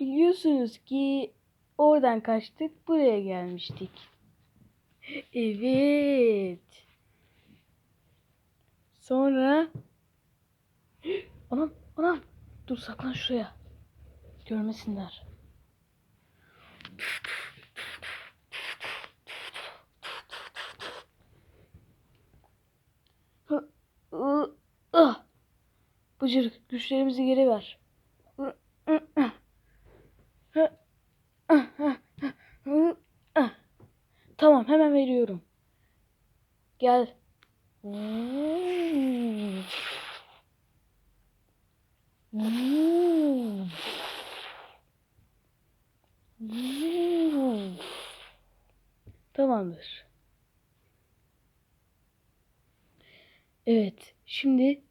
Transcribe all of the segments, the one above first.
Biliyorsunuz ki oradan kaçtık buraya gelmiştik. Evet. Sonra anam anam dur saklan şuraya. Görmesinler. Bıcırık güçlerimizi geri ver. Hı, hı, hı. Hı, hı, hı, hı, hı. Tamam hemen veriyorum. Gel. Tamamdır. Evet, şimdi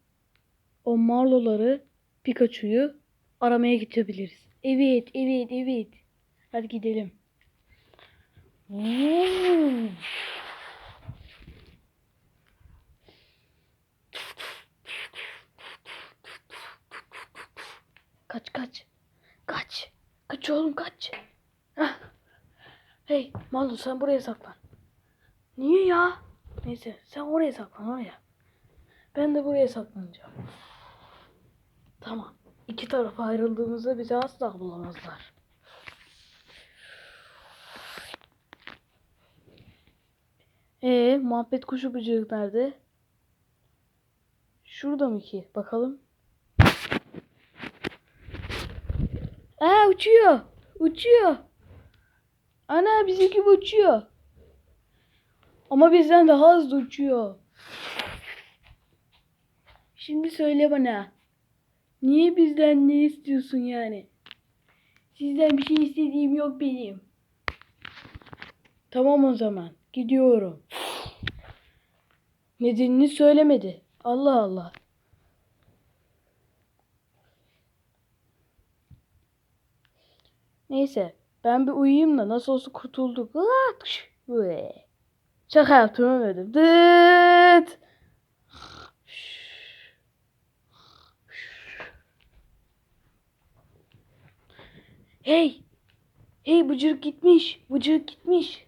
o Marlo'ları, Pikachu'yu aramaya gidebiliriz. Evet, evet, evet. Hadi gidelim. Hmm. Kaç kaç. Kaç. Kaç oğlum kaç. Hey Marlo sen buraya saklan. Niye ya? Neyse sen oraya saklan oraya. Ben de buraya saklanacağım. Tamam. İki tarafa ayrıldığımızda bizi asla bulamazlar. Ee, muhabbet kuşu bıcığı nerede? Şurada mı ki? Bakalım. Aa uçuyor. Uçuyor. Ana bizimki bu uçuyor. Ama bizden daha hızlı uçuyor. Şimdi söyle bana. Niye bizden ne istiyorsun yani? Sizden bir şey istediğim yok benim. Tamam o zaman. Gidiyorum. Nedenini söylemedi. Allah Allah. Neyse. Ben bir uyuyayım da nasıl olsa kurtulduk. Şaka yaptım ömedim. Dıt. Hey. Hey bıcırık gitmiş. Bıcırık gitmiş.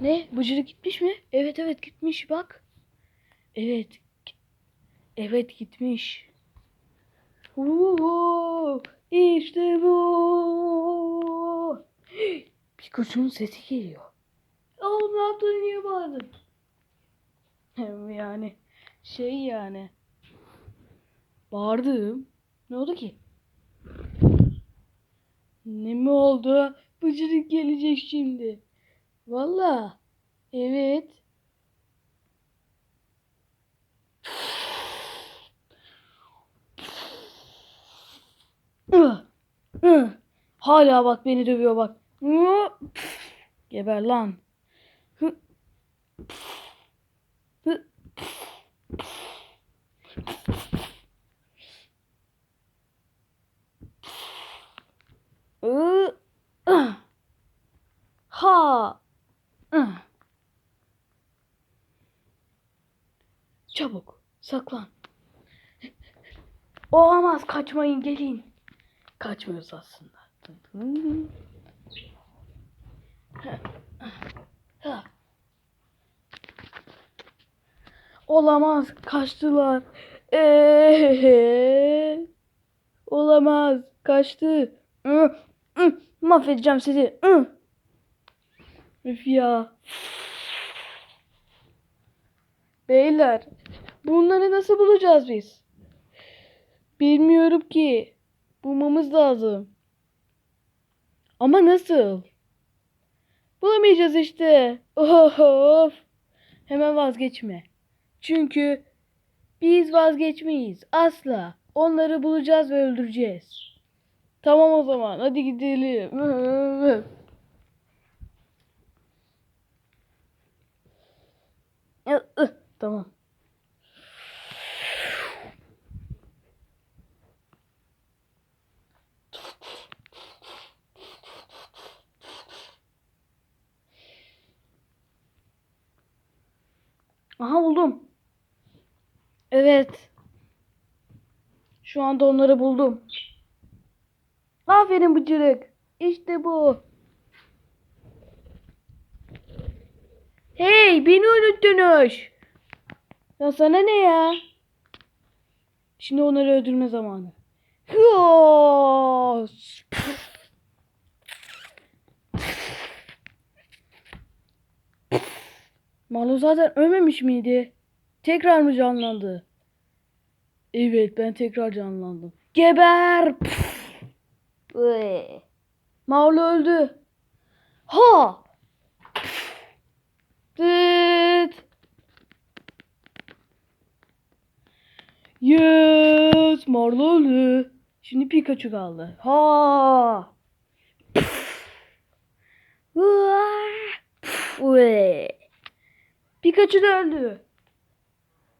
Ne? Bıcırık gitmiş mi? Evet evet gitmiş bak. Evet. Evet gitmiş. Uhu, işte bu. Pikachu'nun sesi geliyor. Oğlum ne yaptın niye bağırdın? Hem yani şey yani. Bağırdım. Ne oldu ki? Ne mi oldu? Bıcırık gelecek şimdi. Valla. Evet. Hala bak beni dövüyor bak. Geber lan. Hı. Hı. Ih. Ah. Ha. Ah. Çabuk saklan. Olamaz kaçmayın gelin. Kaçmıyoruz aslında. Olamaz kaçtılar. Ee, olamaz kaçtı. Mahvedeceğim sizi. Üf ya. Beyler bunları nasıl bulacağız biz? Bilmiyorum ki. Bulmamız lazım. Ama nasıl? Bulamayacağız işte. Of. Hemen vazgeçme. Çünkü biz vazgeçmeyiz. Asla. Onları bulacağız ve öldüreceğiz. Tamam o zaman. Hadi gidelim. Tamam. Aha buldum. Evet. Şu anda onları buldum. Aferin bıcırık. İşte bu. Hey beni unuttunuz. Ya sana ne ya? Şimdi onları öldürme zamanı. Hıos! Marlon zaten ölmemiş miydi? Tekrar mı canlandı? Evet ben tekrar canlandım. Geber! Marlo öldü. Ha! Dıt! Yes! Marlo öldü. Şimdi Pikachu kaldı. Ha! Uah! Uy. Pikachu da öldü.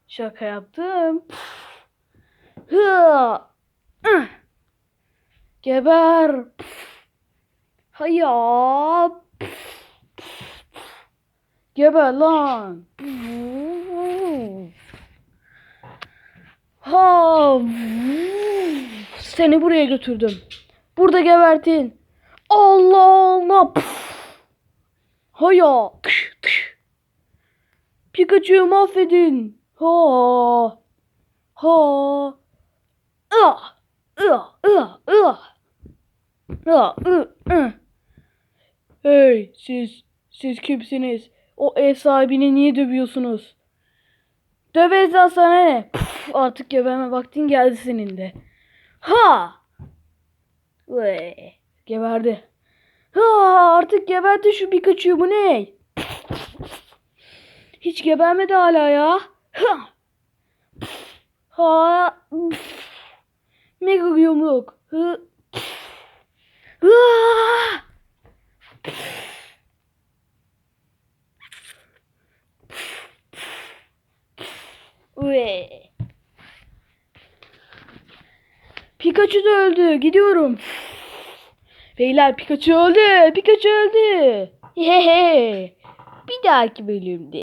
Şaka yaptım. Geber. Hayya. Geber lan. Ha. Seni buraya götürdüm. Burada gebertin. Allah Allah. Hayya. Pikachu'yu mahvedin. Ha. Ha. Ah. Ah. Ah. Ah. Ah. ah. Hey siz siz kimsiniz? O ev sahibini niye dövüyorsunuz? Lan sana ne? Püf, artık geberme vaktin geldi senin de. Ha! Vay, geberdi. Ha, artık geberdi şu Pikachu bu ne? Hiç gebermedi hala ya. Ha! Mega yumruk. Hı. Pikachu da öldü. Gidiyorum. Beyler Pikachu öldü. Pikachu öldü. Hehe. Bir dahaki bölümde